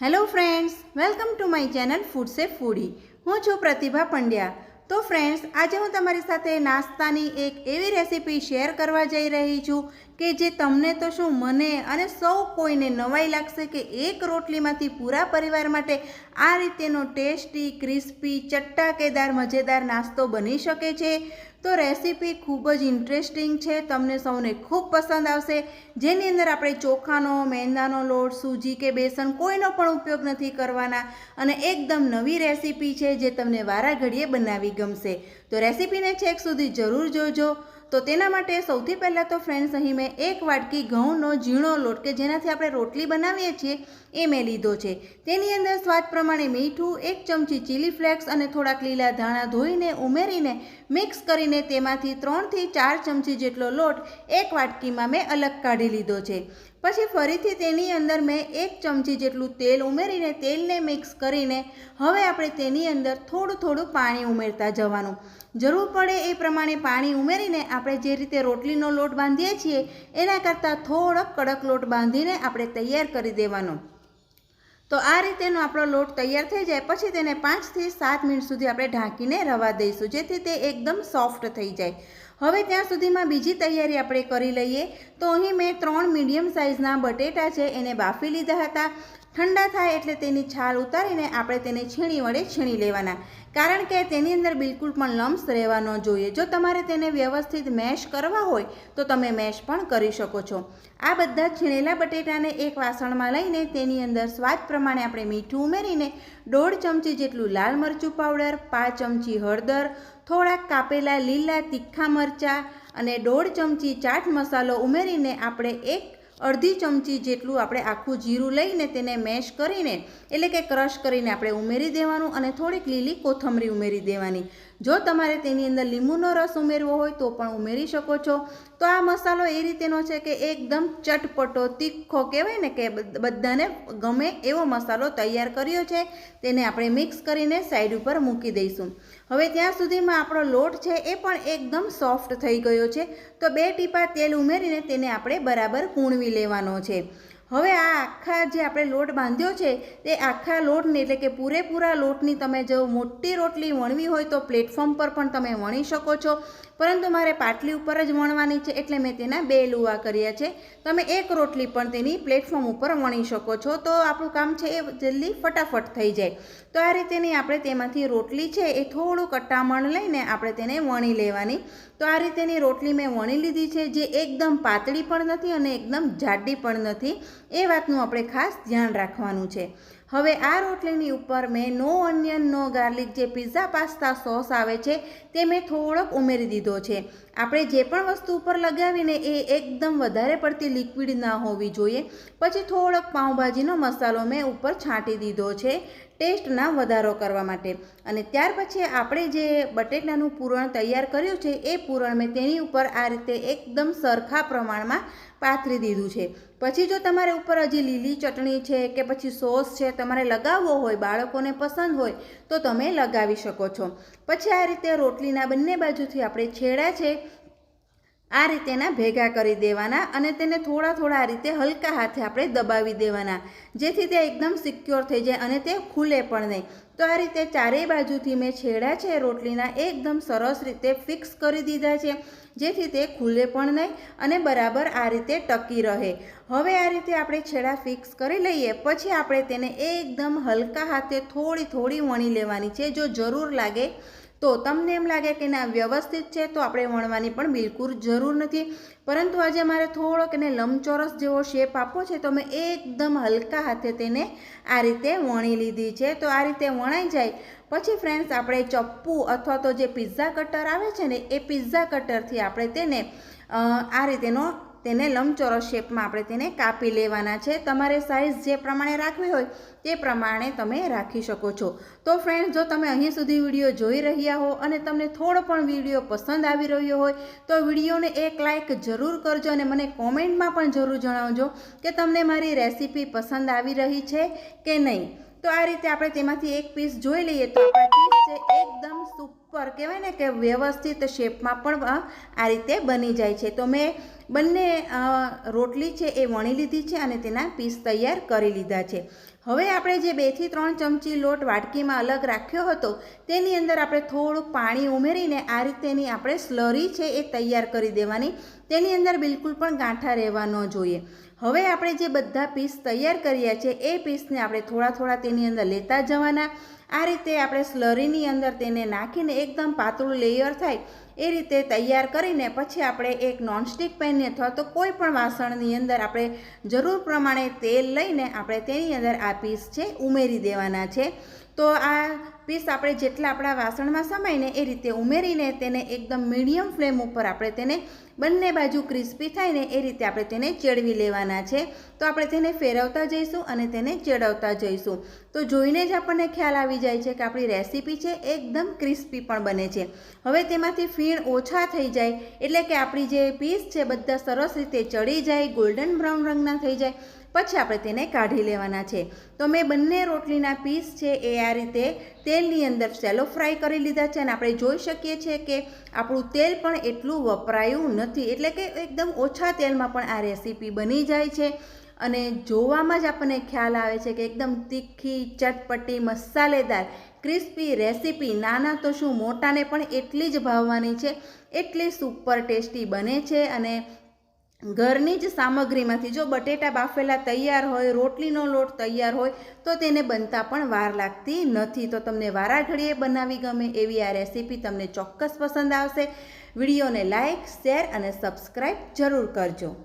Hello friends, welcome to my channel food safe foodie હું છું પ્રતિભા પંડ્યા. તો ફ્રેન્ડ્સ, આજે હું તમારી સાથે નાસ્તાની એક એવી રેસીપી શેર કરવા જઈ રહી છું કે જે તમને તો શું મને અને સૌ કોઈને નવાઈ લાગશે કે એક રોટલીમાંથી પૂરા પરિવાર માટે આ રીતેનો ટેસ્ટી, ક્રિસ્પી, ચટ્ટાકેદાર, મજેદાર નાસ્તો બની શકે છે. તો રેસીપી ખૂબ જ ઇન્ટરેસ્ટિંગ છે, તમને સૌને ખૂબ પસંદ આવશે. જેની અંદર આપણે ચોખાનો, મેંદાનો લોટ, સૂજી કે બેસન કોઈનો પણ ઉપયોગ નથી કરવાના અને એકદમ નવી રેસીપી છે જે તમને વારા ઘડીએ બનાવી ગમશે. તો રેસીપીને છેક સુધી જરૂર જોજો. તો તેના માટે સૌથી પહેલાં તો ફ્રેન્ડ્સ અહીં મેં એક વાટકી ઘઉંનો ઝીણો લોટ કે જેનાથી આપણે રોટલી બનાવીએ છીએ, એ મેં લીધો છે. તેની અંદર સ્વાદ પ્રમાણે મીઠું, એક ચમચી ચીલી ફ્લેક્સ અને થોડાક લીલા ધાણા ધોઈને ઉમેરીને મિક્સ કરીને તેમાંથી ત્રણથી ચાર ચમચી જેટલો લોટ એક વાટકીમાં મેં અલગ કાઢી લીધો છે. પછી ફરીથી તેની અંદર મેં એક ચમચી જેટલું તેલ ઉમેરીને તેલને મિક્સ કરીને હવે આપણે તેની અંદર થોડું થોડું પાણી ઉમેરતા જવાનું. જરૂર પડે એ પ્રમાણે પાણી ઉમેરીને આપણે જે રીતે રોટલીનો લોટ બાંધીએ છીએ, એના કરતાં થોડોક કડક લોટ બાંધીને આપણે તૈયાર કરી દેવાનો. તો આ રીતેનો આપણો લોટ તૈયાર થઈ જાય, પછી તેને પાંચથી સાત મિનિટ સુધી આપણે ઢાંકીને રવા દઈશું, જેથી તે એકદમ સોફ્ટ થઈ જાય. હવે ત્યાં સુધીમાં બીજી તૈયારી આપણે કરી લઈએ. તો અહીં મેં ત્રણ મીડિયમ સાઇઝના બટેટા છે, એને બાફી લીધા હતા. ઠંડા થાય એટલે તેની છાલ ઉતારીને આપણે તેને છીણી વડે છીણી લેવાના. કારણ કે તેની અંદર બિલકુલ પણ લમ્સ રહેવા ન જોઈએ. જો તમારે તેને વ્યવસ્થિત મેશ કરવા હોય, તો તમે મેશ પણ કરી શકો છો. આ બધા છીણેલા બટેટાને એક વાસણમાં લઈને તેની અંદર સ્વાદ પ્રમાણે આપણે મીઠું ઉમેરીને દોઢ ચમચી જેટલું લાલ મરચું પાવડર, પાંચ ચમચી હળદર, થોડાક કાપેલા લીલા તીખા મરચાં અને દોઢ ચમચી ચાટ મસાલો ઉમેરીને આપણે એક અડધી ચમચી જેટલું આપણે આખું જીરું લઈને તેને મેશ કરીને, એટલે કે ક્રશ કરીને આપણે ઉમેરી દેવાનું અને થોડીક લીલી કોથમરી ઉમેરી દેવાની. જો તમારે તેની અંદર લીંબુનો રસ ઉમેરવો હોય તો પણ ઉમેરી શકો છો. તો આ મસાલો એ રીતેનો છે કે એકદમ ચટપટો, તીખો કહેવાય ને કે બધાને ગમે એવો મસાલો તૈયાર કર્યો છે, તેને આપણે મિક્સ કરીને સાઈડ ઉપર મૂકી દઈશું. હવે ત્યાં સુધીમાં આપણો લોટ છે એ પણ એકદમ સોફ્ટ થઈ ગયો છે. તો બે ટીપા તેલ ઉમેરીને તેને આપણે બરાબર કૂણવી લેવાનો છે. હવે આ આખા જે આપણે લોટ બાંધ્યો છે, તે આખા લોટને એટલે કે પૂરેપૂરા લોટની તમે જો મોટી રોટલી વણવી હોય તો પ્લેટફોર્મ પર પણ તમે વણી શકો છો. પરંતુ મારે પાટલી ઉપર જ વણવાની છે એટલે મેં તેના બે લુવા કર્યા છે. તમે એક રોટલી પણ તેની પ્લેટફોર્મ ઉપર વણી શકો છો. તો આપણું કામ છે એ જલ્દી ફટાફટ થઈ જાય. તો આ રીતેની આપણે તેમાંથી રોટલી છે એ થોડું કટ્ટામણ લઈને આપણે તેને વણી લેવાની. તો આ રીતેની રોટલી મેં વણી લીધી છે જે એકદમ પાતળી પણ નથી અને એકદમ જાડી પણ નથી. એ વાતનું આપણે ખાસ ધ્યાન રાખવાનું છે. હવે આ રોટલીની ઉપર મેં નો ઓનિયન નો ગાર્લિક જે પિઝા પાસ્તા સોસ આવે છે તે મેં થોડોક ઉમેરી દીધો છે. આપણે જે પણ વસ્તુ ઉપર લગાવીને એ એકદમ વધારે પડતી લિક્વિડ ના હોવી જોઈએ. પછી થોડોક પાઉંભાજીનો મસાલો મેં ઉપર છાંટી દીધો છે. ટેસ્ટના વધારો કરવા માટે. અને ત્યાર પછી આપણે જે બટેટાનું પૂરણ તૈયાર કર્યું છે, એ પૂરણ મેં તેની ઉપર આ રીતે એકદમ સરખા પ્રમાણમાં પાથરી દીધું છે. પછી જો તમારે ઉપર હજી લીલી ચટણી છે કે પછી સોસ છે તમારે લગાવવો હોય, બાળકોને પસંદ હોય, તો તમે લગાવી શકો છો. પછી આ રીતે રોટલીના બંને બાજુથી આપણે છેડા છે આ રીતેના ભેગા કરી દેવાના અને તેને થોડા થોડા આ રીતે હલકા હાથે આપણે દબાવી દેવાના. જેથી તે એકદમ સિક્યોર થઈ જાય અને તે ખુલે પણ નહીં. તો આ રીતે ચારેય બાજુથી મેં છેડા છે, રોટલીના એકદમ સરસ રીતે ફિક્સ કરી દીધા છે. જેથી તે ખુલે પણ નહીં અને બરાબર આ રીતે ટકી રહે. હવે આ રીતે આપણે છેડા ફિક્સ કરી લઈએ, પછી આપણે તેને એકદમ હલકા હાથે થોડી થોડી વણી લેવાની છે, જો જરૂર લાગે તો તમને એમ લાગે કે ના, વ્યવસ્થિત છે તો આપણે વણવાની પણ બિલકુલ જરૂર નથી. પરંતુ આજે મારે થોડોક એને લંબચોરસ જેવો શેપ આપવો છે તો મેં એકદમ હલકા હાથે તેને આ રીતે વણી લીધી છે. તો આ રીતે વણાઈ જાય. પછી ફ્રેન્ડ્સ આપણે ચપ્પુ અથવા તો જે પિઝા કટર આવે છે ને, એ પિઝા કટરથી આપણે તેને આ રીતેનો તેને લંબચોરસ શેપમાં આપણે તેને કાપી લેવાના છે. તમારે સાઇઝ જે પ્રમાણે રાખવી હોય તે પ્રમાણે તમે રાખી શકો છો. તો ફ્રેન્ડ્સ જો તમે અહીં સુધી વીડિયો જોઈ રહ્યા હો અને તમને થોડો પણ વીડિયો પસંદ આવી રહ્યો હોય, તો વિડીયોને એક લાઇક જરૂર કરજો અને મને કોમેન્ટમાં પણ જરૂર જણાવજો કે તમને મારી રેસીપી પસંદ આવી રહી છે કે નહીં. તો આ રીતે આપણે તેમાંથી એક પીસ જોઈ લઈએ તો આપણા પીસ છે એકદમ સુપર સુપર કહેવાય ને કે વ્યવસ્થિત શેપમાં પણ આ રીતે બની જાય છે. તો મેં બંને રોટલી છે એ વણી લીધી છે અને તેના પીસ તૈયાર કરી લીધા છે. હવે આપણે જે બેથી ત્રણ ચમચી લોટ વાટકીમાં અલગ રાખ્યો હતો, તેની અંદર આપણે થોડુંક પાણી ઉમેરીને આ રીતેની આપણે સ્લરી છે એ તૈયાર કરી દેવાની. તેની અંદર બિલકુલ પણ ગાંઠા રહેવા ન જોઈએ. હવે આપણે જે બધા પીસ તૈયાર કર્યા છે, એ પીસને આપણે થોડા થોડા તેની અંદર લેતા જવાના. આ રીતે આપણે સ્લરીની અંદર તેને નાખીને એકદમ પાતળું લેયર થાય, એ રીતે તૈયાર કરીને પછી આપણે એક નોનસ્ટિક પેનની અથવા તો કોઈ પણ વાસણની અંદર આપણે જરૂર પ્રમાણે તેલ લઈને આપણે તેની અંદર આ પીસ છે, ઉમેરી દેવાના છે. તો આ પીસ આપણે જેટલા આપણા વાસણમાં સમાઈને એ રીતે ઉમેરીને તેને એકદમ મીડિયમ ફ્લેમ ઉપર આપણે તેને બંને બાજુ ક્રિસ્પી થાય ને એ રીતે આપણે તેને ચેડવી લેવાના છે. તો આપણે તેને ફેરવતા જઈશું અને તેને ચેડવતા જઈશું. તો જોઈને જ આપણને ખ્યાલ આવી જાય છે કે આપણી રેસીપી છે એકદમ ક્રિસ્પી પણ બને છે. હવે તેમાંથી ફીણ ઓછા થઈ જાય એટલે કે આપણી જે પીસ છે બધા સરસ રીતે ચડી જાય, ગોલ્ડન બ્રાઉન રંગના થઈ જાય. પછી આપણે તેને કાઢી લેવાના છે. તો મેં બંને રોટલીના પીસ છે એ આ રીતે તેલની અંદર સેલો ફ્રાય કરી લીધા છે અને આપણે જોઈ શકીએ છીએ કે આપણું તેલ પણ એટલું વપરાયું નથી. એટલે કે એકદમ ઓછા તેલમાં પણ આ રેસીપી બની જાય છે. અને જોવામાં જ આપણને ખ્યાલ આવે છે કે એકદમ તીખી, ચટપટી, મસાલેદાર, ક્રિસ્પી રેસીપી. નાના તો શું, મોટાને પણ એટલી જ ભાવવાની છે. એટલી સુપર ટેસ્ટી બને છે અને ઘરની જ સામગ્રીમાંથી જો બટેટા બાફેલા તૈયાર હોય, રોટલીનો લોટ તૈયાર હોય, તો તેને બનતા પણ વાર લાગતી નથી. તો તમને વારાઘડીએ બનાવી ગમે એવી આ રેસીપી તમને ચોક્કસ પસંદ આવશે. વિડીયોને લાઇક શેર અને સબસ્ક્રાઈબ જરૂર કરજો.